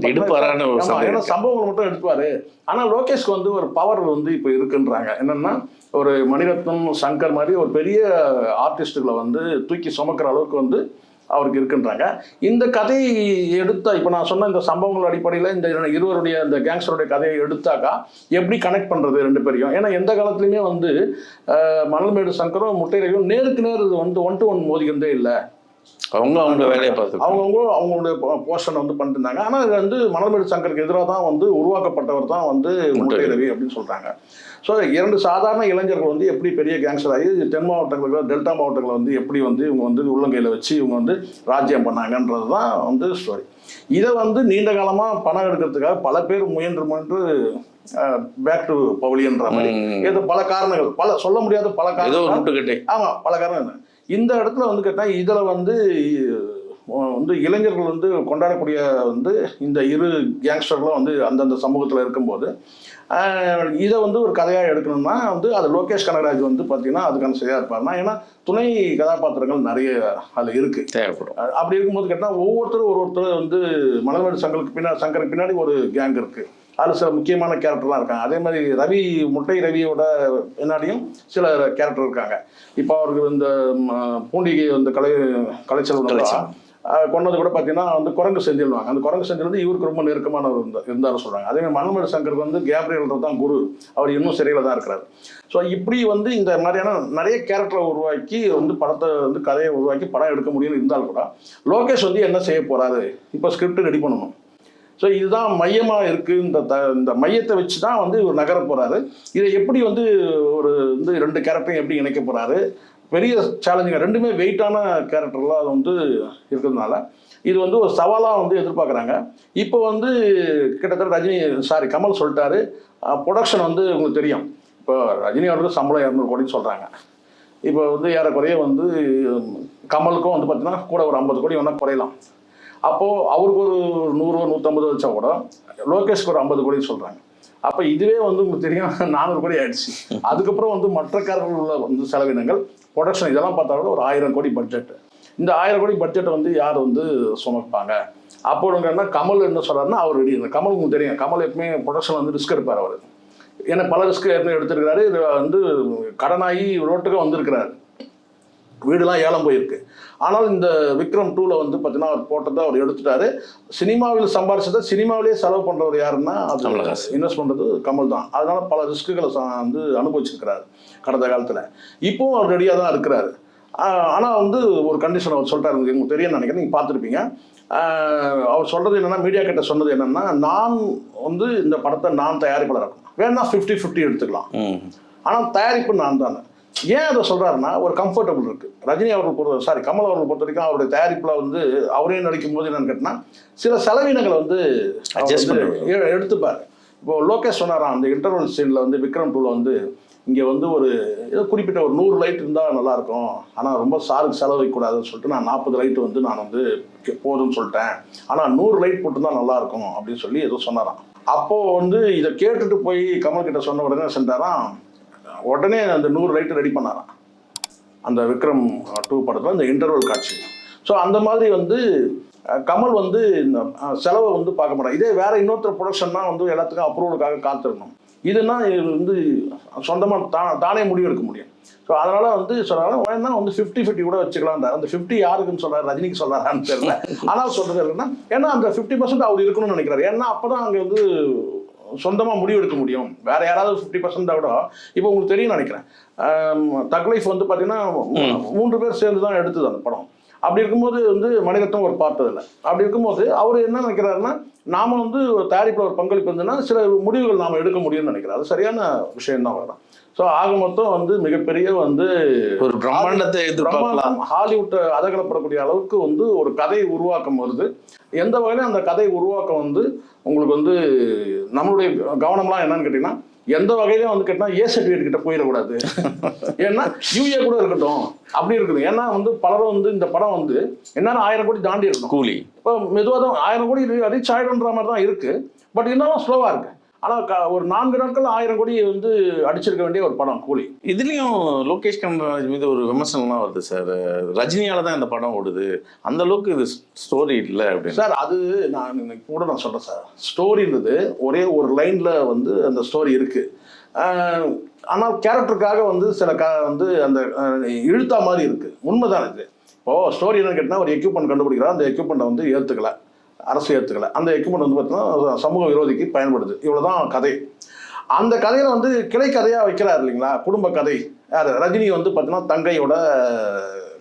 சந்தேகம். ஏன்னா. சம்பவங்கள் மட்டும் எடுப்பாரு. ஆனா லோகேஷ்க்கு வந்து ஒரு பவர் வந்து இப்போ இருக்குன்றாங்க. என்னன்னா ஒரு மணிரத்னம் சங்கர் மாதிரி ஒரு பெரிய ஆர்டிஸ்டுகளை வந்து தூக்கி சுமக்கிற அளவுக்கு வந்து அவருக்கு இருக்குன்றாங்க. இந்த கதையை எடுத்த இப்போ நான் சொன்ன இந்த சம்பவங்கள் அடிப்படையில் இந்த இருவருடைய இந்த கேங்ஸ்டருடைய கதையை எடுத்தாக்கா எப்படி கனெக்ட் பண்ணுறது ரெண்டு பேரையும்? ஏன்னா எந்த காலத்துலையுமே வந்து மணல்மேடு சங்கரும் முட்டை ரவியும் நேருக்கு நேர் இது வந்து ஒன் டு ஒன் மோதிக்கிறதே இல்லை. அவங்க அவங்க வேலையை பார்த்து அவங்கவுங்க அவங்களுடைய போர்ஷனை வந்து பண்ணிட்டு இருந்தாங்க ஆனால் இது வந்து மணல்மேடு சங்கருக்கு எதிராக தான் வந்து உருவாக்கப்பட்டவர் தான் வந்து முட்டை ரவி அப்படின்னு சொல்கிறாங்க ஸோ இரண்டு சாதாரண இளைஞர்கள் வந்து எப்படி பெரிய கேங்ஸ்டர் ஆகி தென் மாவட்டங்களுக்கு டெல்டா மாவட்டங்களை வந்து எப்படி வந்து இவங்க வந்து உள்ளங்கையில் வச்சு இவங்க வந்து ராஜ்யம் பண்ணாங்கன்றது தான் வந்து ஸ்டோரி இதை வந்து நீண்ட காலமாக பணம் எடுக்கிறதுக்காக பல பேர் முயன்று முயன்று பேக் டு பவுலியன்ற மாதிரி. ஏதோ பல காரணங்கள். பல சொல்ல முடியாத பல காரணங்கள். முட்டுக்கட்டை. ஆமா பல காரணம் என்ன இந்த இடத்துல வந்து கேட்டா இதுல வந்து வந்து இளைஞர்கள் வந்து கொண்டாடக்கூடிய வந்து இந்த இரு கேங்ஸ்டர்களும் வந்து அந்தந்த சமூகத்துல இருக்கும்போது இதை வந்து ஒரு கதையா எடுக்கணும்னா வந்து அது லோகேஷ் கனகராஜ் வந்து பார்த்தீங்கன்னா அதுக்கான சரியா இருப்பாருனா ஏன்னா துணை கதாபாத்திரங்கள் நிறைய அதுல இருக்கு. தேவைப்படும். அப்படி இருக்கும்போது கேட்டால் ஒவ்வொருத்தரும் ஒரு ஒருத்தர் வந்து மணல்மேடு சங்கருக்கு பின்னாடி சங்கருக்கு பின்னாடி ஒரு கேங் இருக்கு. அதில் சில முக்கியமான கேரக்டர்லாம் இருக்காங்க. அதே மாதிரி ரவி முட்டை ரவியோட பின்னாடியும் சில கேரக்டர் இருக்காங்க. இப்போ அவருக்கு இந்த பூண்டிகை வந்து கலை கலைச்சல். கொண்டது கூட பார்த்தீங்கன்னா வந்து குரங்கு செஞ்சிருவாங்க அந்த குரங்கு செஞ்சல் வந்து இவருக்கு ரொம்ப நெருக்கமானவர் இருந்தா இருந்தாரு சொல்றாங்க. அதே மாதிரி மணல்மேடு சங்கருக்கு வந்து கேப்ரியல் தான் குரு. அவர் இன்னும் சிறையில் தான் இருக்கிறார். ஸோ இப்படி வந்து இந்த மாதிரியான நிறைய கேரக்டரை உருவாக்கி வந்து படத்தை வந்து கதையை உருவாக்கி படம் எடுக்க முடியும்னு இருந்தால் கூட லோகேஷ் வந்து என்ன செய்ய போறாரு? இப்போ ஸ்கிரிப்ட் ரெடி பண்ணணும். ஸோ இதுதான் மையமாக இருக்குது இந்த த இந்த மையத்தை வச்சு தான் வந்து இவர் நகர போகிறாரு இதை எப்படி வந்து ஒரு வந்து ரெண்டு கேரக்டரையும் எப்படி இணைக்க போகிறாரு பெரிய சேலஞ்சிங்க ரெண்டுமே வெயிட்டான கேரக்டர்லாம் வந்து இருக்கிறதுனால இது வந்து ஒரு சவாலாக வந்து எதிர்பார்க்குறாங்க. இப்போ வந்து கிட்டத்தட்ட ரஜினி சாரி கமல் சொல்லிட்டாரு. ப்ரொடக்ஷன் வந்து உங்களுக்கு தெரியும். இப்போ ரஜினி அவர்களுக்கு சம்பளம் இரநூறு கோடின்னு சொல்கிறாங்க இப்போ வந்து ஏறக்குறைய வந்து கமலுக்கும் வந்து பார்த்தீங்கன்னா கூட ஒரு ஐம்பது கோடி வேணால் குறையலாம். அப்போது அவருக்கு ஒரு நூறு நூற்றம்பது வச்சா கூட லோகேஷ்க்கு ஒரு ஐம்பது கோடி சொல்கிறாங்க அப்போ இதுவே வந்து உங்களுக்கு தெரியும் நானூறு கோடி ஆயிடுச்சு. அதுக்கப்புறம் வந்து மற்ற காரர்கள் உள்ள வந்து செலவினங்கள் ப்ரொடக்ஷன் இதெல்லாம் பார்த்தா கூட ஒரு ஆயிரம் கோடி பட்ஜெட் இந்த ஆயிரம் கோடி பட்ஜெட்டை வந்து யார் வந்து சுமப்பாங்க அப்போ என்ன கமல் என்ன சொல்கிறாருன்னா அவர் ரெடி இந்த கமல் உங்களுக்கு தெரியும். கமல் எப்பவுமே ப்ரொடக்ஷன் வந்து ரிஸ்க் எடுப்பார் அவர். ஏன்னா பல ரிஸ்க் ஏற்கனவே எடுத்திருக்கிறாரு. இது வந்து கடனாகி ரோட்டுக்கு வந்திருக்கிறாரு. வீடுலாம் ஏலம் போயிருக்கு. ஆனால் இந்த விக்ரம் டூவில் வந்து பார்த்தீங்கன்னா அவர் போட்டதை அவர் எடுத்துட்டாரு. சினிமாவில் சம்பாரிச்சதை சினிமாவிலே செலவு பண்ணுறவர் யாருன்னா அது. இன்வெஸ்ட் பண்ணுறது கமல் தான். அதனால பல ரிஸ்க்குகளை வந்து அனுபவிச்சிருக்கிறாரு கடந்த காலத்தில். இப்போவும் அவர் ரெடியாக தான் இருக்கிறாரு. ஆனால் வந்து ஒரு கண்டிஷன் அவர் சொல்லிட்டாரு உங்களுக்கு தெரியும் நினைக்கிறேன். நீங்கள் பார்த்துருப்பீங்க. அவர் சொல்கிறது என்னென்னா மீடியா கிட்ட சொன்னது என்னென்னா நான் வந்து இந்த படத்தை நான் தயாரிப்பாளர் இருக்கணும் வேணா ஃபிஃப்டி ஃபிஃப்டி எடுத்துக்கலாம் ஆனால் தயாரிப்பு நான் தானே. ஏன் அதை சொல்றாருன்னா ஒரு கம்ஃபர்டபுள் இருக்கு. ரஜினி அவர்கள் பொறுத்த சாரி கமல் அவர்கள் பொறுத்த வரைக்கும் அவருடைய தயாரிப்புல வந்து அவரே நடிக்கும் போது என்னன்னு கேட்டினா சில செலவினங்களை வந்து எடுத்துப்பாரு. இப்போ லோகேஷ் சொன்னாராம் அந்த இன்டர்வல் சீனில் வந்து விக்ரம் டூவில் வந்து இங்கே வந்து ஒரு ஏதோ குறிப்பிட்ட ஒரு நூறு லைட் இருந்தால் நல்லா இருக்கும். ஆனால் ரொம்ப சாருக்கு செலவு வைக்கக்கூடாதுன்னு சொல்லிட்டு நான் நாற்பது லைட் வந்து நான் வந்து போதும்னு சொல்லிட்டேன். ஆனால் நூறு லைட் போட்டுருந்தா நல்லா இருக்கும் அப்படின்னு சொல்லி ஏதோ சொன்னாராம். அப்போ வந்து இதை கேட்டுட்டு போய் கமல் கிட்ட சொன்ன உடனே செஞ்சாராம் உடனே அந்த நூறு லைட் ரெடி பண்ணாராம். அந்த விக்ரம் டூ படத்தில் இந்த இன்டர்வல் காட்சி. ஸோ அந்த மாதிரி வந்து கமல் வந்து இந்த செலவை வந்து பார்க்க மாட்டாங்க இதே வேற இன்னொருத்தர் ப்ரொடக்ஷன்னா வந்து எல்லாத்துக்கும் அப்ரூவலுக்காக காத்திருக்கணும். இதுனா இது வந்து சொந்தமாக தா தானே முடிவு எடுக்க முடியும். ஸோ அதனால வந்து சொல்றாங்க வேணா வந்து ஃபிஃப்டி ஃபிஃப்டி கூட வச்சுக்கலாம் அந்த ஃபிஃப்டி யாருக்குன்னு சொல்றாரு ரஜினிக்கு சொல்றாரான்னு தெரியல. ஆனால் சொல்றது என்னன்னா ஏன்னா அந்த ஃபிஃப்டி பர்சன்ட் அவர் இருக்கணும்னு நினைக்கிறாரு. ஏன்னா அப்பதான் அங்கே வந்து சொந்தமாக முடிவு எடுக்க முடியும். வேற யாராவது ஃபிஃப்டி பர்சன்ட் விட இப்போ உங்களுக்கு தெரியும் நினைக்கிறேன். தக் லைஃப் வந்து பார்த்தீங்கன்னா மூன்று பேர் சேர்ந்து தான் எடுத்தது அந்த படம். அப்படி இருக்கும்போது வந்து மணிரத்னம் ஒரு பார்ட் இல்லை அப்படி இருக்கும்போது அவர் என்ன நினைக்கிறாருன்னா நாம வந்து ஒரு தயாரிப்பில் ஒரு பங்களிப்பு இருந்ததுன்னா சில முடிவுகள் நாம எடுக்க முடியும்னு நினைக்கிறேன். அது சரியான விஷயம் தான் வரலாம் ஸோ ஆக மொத்தம் வந்து மிகப்பெரிய வந்து ஒரு பிரம்மாண்டத்தை எதிர்பார்க்கலாம். ஹாலிவுட்டை அதகலப்படக்கூடிய அளவுக்கு வந்து ஒரு கதை உருவாக்கம் வருது. எந்த வகையிலும் அந்த கதை உருவாக்கம் வந்து உங்களுக்கு வந்து நம்மளுடைய கவனம்லாம் என்னன்னு கேட்டிங்கன்னா எந்த வகையிலும் வந்து கேட்டினா ஏ சர்டிஃபிகேட் கிட்ட போயிடக்கூடாது. ஏன்னா யூஏ கூட இருக்கட்டும் அப்படி இருக்குது ஏன்னா வந்து பலரும் வந்து இந்த படம் வந்து என்னன்னா ஆயிரம் கோடி தாண்டி இருக்கணும். கூலி. இப்போ மெதுவாக தான் ஆயிரம் கோடி ரீச் ஆயிடும்ன்ற மாதிரி தான் இருக்கு. பட் இருந்தாலும் ஸ்லோவாக இருக்கு. ஆனால் ஒரு நான்கு நாட்கள் ஆயிரம் கோடி வந்து அடிச்சிருக்க வேண்டிய ஒரு படம் கூலி. இதுலயும் லோகேஷ் கனகராஜ் மீது ஒரு விமர்சனம்லாம் வருது சார். ரஜினியால தான் இந்த படம் ஓடுது. அந்த அளவுக்கு இது ஸ்டோரி இல்லை அப்படின்னு. சார் அது நான் இன்னைக்கு கூட நான் சொல்றேன் சார். ஸ்டோரின்றது ஒரே ஒரு லைன்ல வந்து அந்த ஸ்டோரி இருக்கு. ஆஹ் ஆனால் கேரக்டருக்காக வந்து சில க வந்து அந்த இழுத்தா மாதிரி இருக்கு. உண்மைதான் இது. இப்போ ஸ்டோரி என்னன்னு கேட்டால் ஒரு எக்யூப்மெண்ட் கண்டுபிடிக்கிறா அந்த எக்யூப்மெண்ட்டை வந்து ஏற்றுக்கல அரசு ஏற்றுக்கல அந்த எக்யூப்மெண்ட் வந்து பார்த்தீங்கன்னா சமூக விரோதிக்கு பயன்படுது. இவ்வளோ தான் கதை. அந்த கதையில வந்து கிளை கதையாக வைக்கிறார் இல்லைங்களா? குடும்ப கதை. யார்? ரஜினி வந்து பார்த்தீங்கன்னா தங்கையோட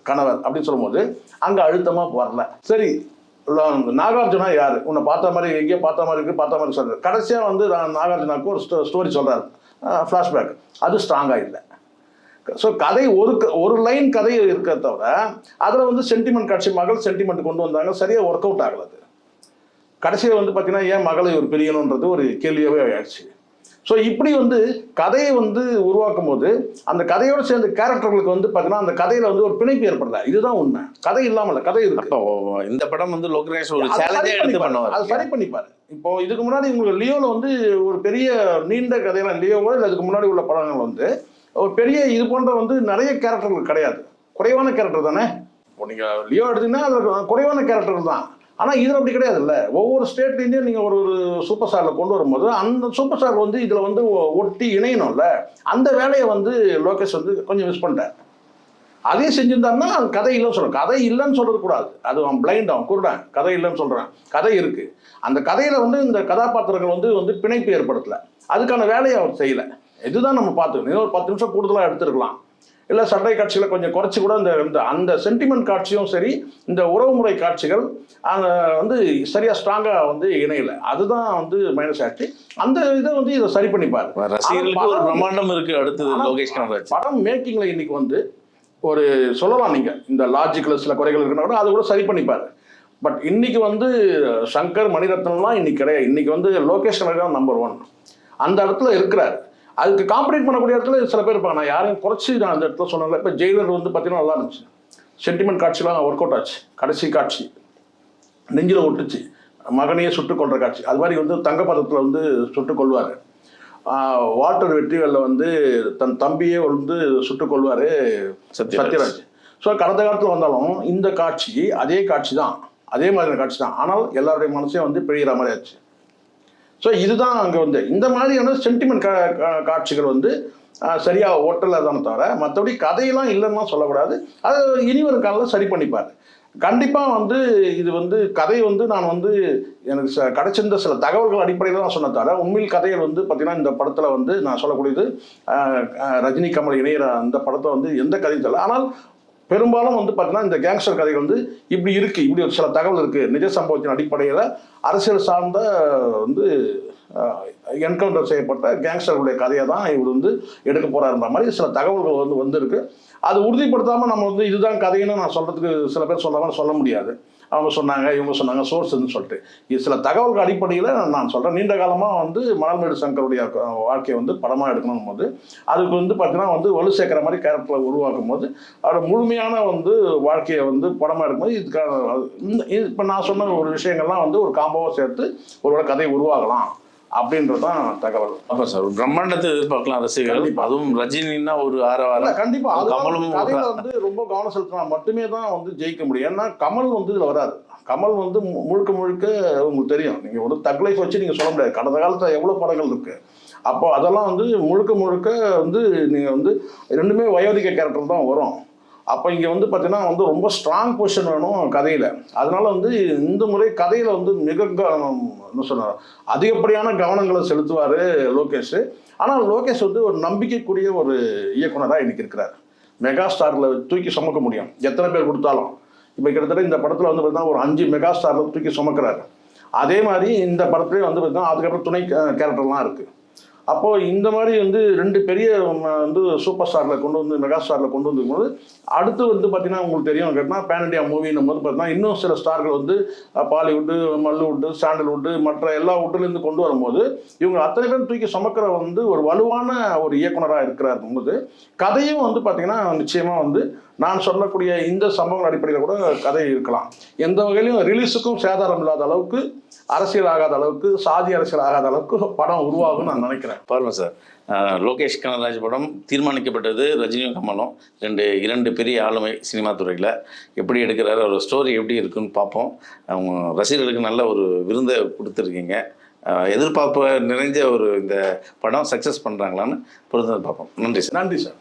கணவர் அப்படின்னு சொல்லும்போது அங்கே அழுத்தமாக வரல. சரி நாகார்ஜுனா யார்? உன்னை பார்த்த மாதிரி எங்கேயோ பார்த்த மாதிரி இருக்கு பார்த்த மாதிரி சொல்கிறார் கடைசியாக வந்து நான் நாகார்ஜுனாக்கு ஒரு ஸ்டோரி சொல்கிறார் ஃப்ளாஷ்பேக் அது ஸ்ட்ராங்காக இல்லை. ஸோ கதை ஒரு க- ஒரு லைன் கதை இருக்கிறத தவிர அதில் வந்து சென்டிமெண்ட் காட்சி மகள் சென்டிமெண்ட் கொண்டு வந்தாங்க. சரியாக ஒர்க் அவுட் ஆகலது கடைசியில் வந்து பார்த்தீங்கன்னா ஏன் மகளை ஒரு பிரியணுன்றது ஒரு கேள்வியாகவே ஆயிடுச்சு. ஸோ இப்படி வந்து கதையை வந்து உருவாக்கும் போது அந்த கதையோட சேர்ந்த கேரக்டர்களுக்கு வந்து பார்த்தீங்கன்னா அந்த கதையில வந்து ஒரு பிணைப்பு ஏற்படல. இதுதான் உண்மை. கதை இல்லாமல கதை இருக்கு. இந்த படம் வந்து லோகேஷ் ஒரு சேலஞ்சே எடுத்து பண்ணிப்பாரு. அது சரி பண்ணுவார் பண்ணிப்பாரு. இப்போ இதுக்கு முன்னாடி உங்களுக்கு லியோல வந்து ஒரு பெரிய நீண்ட கதையெல்லாம் லியோவோ இல்லை அதுக்கு முன்னாடி உள்ள படங்கள் வந்து ஒரு பெரிய இது போன்ற வந்து நிறைய கேரக்டர்கள் கிடையாது. குறைவான கேரக்டர் தானே? இப்போ நீங்க லியோ எடுத்தீங்கன்னா அது குறைவான கேரக்டர் தான். ஆனால் இதில் அப்படி கிடையாதுல்ல. ஒவ்வொரு ஸ்டேட்லேருந்தே நீங்கள் ஒரு ஒரு சூப்பர் ஸ்டாரில் கொண்டு வரும்போது அந்த சூப்பர் ஸ்டார் வந்து இதில் வந்து ஒட்டி இணையணும்ல. அந்த வேலையை வந்து லோகேஷ் வந்து கொஞ்சம் மிஸ் பண்ணிட்டார். அதே செஞ்சிருந்தாருன்னா அது கதை இல்லைன்னு சொல்றேன். கதை இல்லைன்னு சொல்கிறது கூடாது. அது அவன் பிளைண்ட் அவன் குருடன். கதை இல்லைன்னு சொல்கிறான் கதை இருக்குது அந்த கதையில் வந்து இந்த கதாபாத்திரங்கள் வந்து வந்து பிணைப்பு ஏற்படுத்தலை. அதுக்கான வேலையை அவர் செய்யலை. இதுதான் நம்ம பார்த்துக்கணும். இன்னும் ஒரு பத்து நிமிஷம் கூடுதலாக எடுத்துருக்கலாம். இல்லை சண்டை காட்சிகளை கொஞ்சம் குறைச்சி கூட இந்த இந்த அந்த சென்டிமெண்ட் காட்சியும் சரி இந்த உறவுமுறை காட்சிகள் அந்த வந்து சரியா ஸ்ட்ராங்காக வந்து இணையல. அதுதான் வந்து மைனஸ் ஆச்சு அந்த இதை வந்து இதை சரி பண்ணிப்பாரு ரசிகர்களுக்கு ஒரு பிரம்மாண்டம் இருக்கு அடுத்தது லோகேஷ் கனகராஜ். படம் மேக்கிங்ல இன்னைக்கு வந்து ஒரு சொல்லலாம் நீங்க. இந்த லாஜிக்கல் சில குறைகள் இருக்குன்னா கூட அது கூட சரி பண்ணிப்பாரு பட் இன்னைக்கு வந்து சங்கர் மணிரத்னம்லாம் இன்னைக்கு கிடையாது. இன்னைக்கு வந்து லோகேஷ் கனகராஜ் நம்பர் ஒன் அந்த இடத்துல இருக்கிறார். அதுக்கு காம்படிட் பண்ணக்கூடிய இடத்துல சில பேர் இருப்பாங்க. நான் யாரையும் குறைச்சி நான் அந்த இடத்துல சொன்னல இப்போ ஜெயிலர் வந்து பார்த்தீங்கன்னா நல்லா இருந்துச்சு. சென்டிமெண்ட் காட்சிலாம் ஒர்க் அவுட் ஆச்சு. கடைசி காட்சி. நெஞ்சில் ஒட்டுச்சு. மகனையே சுட்டுக் கொன்ற காட்சி. அது மாதிரி வந்து தங்கப்பதத்தில் வந்து சுட்டுக் கொள்வார். வால்டர் வெற்றிகளில் வந்து தன் தம்பியே வந்து சுட்டுக் கொள்வார். சத்யராஜ். ஸோ கடந்த காலத்தில் வந்தாலும் இந்த காட்சி அதே காட்சி தான். அதே மாதிரியான காட்சி தான். ஆனால் எல்லாருடைய மனசையும் வந்து பிழிகிற மாதிரி ஆச்சு. ஸோ இதுதான் அங்கே வந்து. இந்த மாதிரியான சென்டிமெண்ட் கா காட்சிகள் வந்து சரியாக சரியா ஓட்டல தானே தவிர மற்றபடி கதையெல்லாம் இல்லைன்னா சொல்லக்கூடாது. அது இனி ஒரு காலில் சரி பண்ணிப்பார். கண்டிப்பாக வந்து இது வந்து கதை வந்து நான் வந்து எனக்கு ச கிடச்சிருந்த சில தகவல்கள் அடிப்படையில் தான் சொன்ன தவிர உண்மையில் கதைகள் வந்து பார்த்திங்கன்னா இந்த படத்தில் வந்து நான் சொல்லக்கூடியது ரஜினி கமல் இணையிற அந்த படத்தை வந்து எந்த கதையும் தெரியல. ஆனால் பெரும்பாலும் வந்து பார்த்தீங்கன்னா இந்த கேங்ஸ்டர் கதைகள் வந்து இப்படி இருக்குது இப்படி ஒரு சில தகவல் இருக்குது நிஜ சம்பவத்தின் அடிப்படையில் அரசியல் சார்ந்த வந்து என்கவுண்டர் செய்யப்பட்ட கேங்ஸ்டர்களுடைய கதையை தான் இவர் வந்து எடுக்க போகிறாருன்ற மாதிரி சில தகவல்கள் வந்து வந்திருக்கு. அது உறுதிப்படுத்தாமல் நம்ம வந்து இதுதான் கதைன்னு நான் சொல்கிறதுக்கு சில பேர் சொல்லாம சொல்ல முடியாது. அவங்க சொன்னாங்க இவங்க சொன்னாங்க சோர்ஸ்ன்னு சொல்லிட்டு. இது சில தகவல்கள் அடிப்படையில் நான் சொல்கிறேன் நீண்ட காலமாக வந்து மணல்மேடு சங்கருடைய வாழ்க்கையை வந்து படமாக எடுக்கணும் போது அதுக்கு வந்து பார்த்தீங்கன்னா வந்து வலு சேர்க்குற மாதிரி கேரக்டரை உருவாக்கும் போது அவரோட முழுமையான வந்து வாழ்க்கையை வந்து படமாக எடுக்கும்போது இதுக்கான இப்போ நான் சொன்ன ஒரு விஷயங்கள்லாம் வந்து ஒரு காம்போவாக சேர்த்து ஒரு கதை உருவாகலாம் அப்படின்றது தான் தகவல். அப்ப சார் பிரம்மாண்டத்தை எதிர்பார்க்கலாம் ரசிகர்கள். அதுவும் ரஜினின்னா ஒரு வார கண்டிப்பா. கமலும் வந்து ரொம்ப கவனம் செலுத்தினா மட்டுமே தான் வந்து ஜெயிக்க முடியும். ஏன்னா கமல் வந்து இதுல வராது. கமல் வந்து முழுக்க முழுக்க உங்களுக்கு தெரியும். நீங்க ஒரு தக் லைஃப் வச்சு நீங்க சொல்ல முடியாது. கடந்த காலத்துல எவ்வளவு படங்கள் இருக்கு. அப்போ அதெல்லாம் வந்து முழுக்க முழுக்க வந்து நீங்க வந்து ரெண்டுமே வயோதிக கேரக்டர் தான் வரும். அப்போ இங்கே வந்து பார்த்தீங்கன்னா வந்து ரொம்ப ஸ்ட்ராங் பொசிஷன் வேணும் கதையில். அதனால வந்து இந்த முறை கதையில் வந்து மிக என்ன சொன்னார் அதிகப்படியான கவனங்களை செலுத்துவார் லோகேஷ். ஆனால் லோகேஷ் வந்து ஒரு நம்பிக்கைக்குரிய ஒரு இயக்குனராக இன்னைக்கு இருக்கிறார் மெகா ஸ்டாரில் தூக்கி சுமக்க முடியும். எத்தனை பேர் கொடுத்தாலும். இப்போ கிட்டத்தட்ட இந்த படத்தில் வந்து பார்த்தீங்கன்னா ஒரு அஞ்சு மெகா ஸ்டாரில் தூக்கி சுமக்கிறாரு. அதே மாதிரி இந்த படத்துலேயே வந்து பார்த்தீங்கன்னா அதுக்கப்புறம் துணை கேரக்டர்லாம் இருக்குது அப்போது இந்த மாதிரி வந்து ரெண்டு பெரிய வந்து சூப்பர் ஸ்டாரில் கொண்டு வந்து மெகா ஸ்டாரில் கொண்டு வந்துக்கும்போது அடுத்து வந்து பார்த்தீங்கன்னா உங்களுக்கு தெரியும் கேட்டால் பேன் இண்டியா மூவின்னும் போது பார்த்தீங்கன்னா இன்னும் சில ஸ்டார்கள் வந்து பாலிவுட்டு மல்லுவுட்டு சாண்டல்வுட்டு மற்ற எல்லா வுட்லேருந்து கொண்டு வரும்போது இவங்க அத்தனை பேரும் தூக்கி சுமக்கிற வந்து ஒரு வலுவான ஒரு இயக்குனராக இருக்கிறார் போது கதையும் வந்து பார்த்தீங்கன்னா நிச்சயமாக வந்து நான் சொல்லக்கூடிய இந்த சம்பவங்கள் அடிப்படையில் கூட கதை இருக்கலாம். எந்த வகையிலும் ரிலீஸுக்கும் சேதாரம் இல்லாத அளவுக்கு அரசியல் ஆகாத அளவுக்கு சாதி அரசியல் ஆகாத அளவுக்கு படம் உருவாகும்னு நான் நினைக்கிறேன். பாருங்க சார். லோகேஷ் கனகராஜ் படம் தீர்மானிக்கப்பட்டது ரஜினியும் கமலும். ரெண்டு இரண்டு பெரிய ஆளுமை சினிமா துறையில். எப்படி எடுக்கிறாரு ஒரு ஸ்டோரி எப்படி இருக்குன்னு பார்ப்போம். அவங்க ரசிகர்களுக்கு நல்ல ஒரு விருந்தை கொடுத்துருக்கீங்க. எதிர்பார்ப்பு நிறைஞ்ச ஒரு இந்த படம் சக்ஸஸ் பண்ணுறாங்களான்னு பொறுத்து பார்ப்போம். நன்றி சார். நன்றி சார்.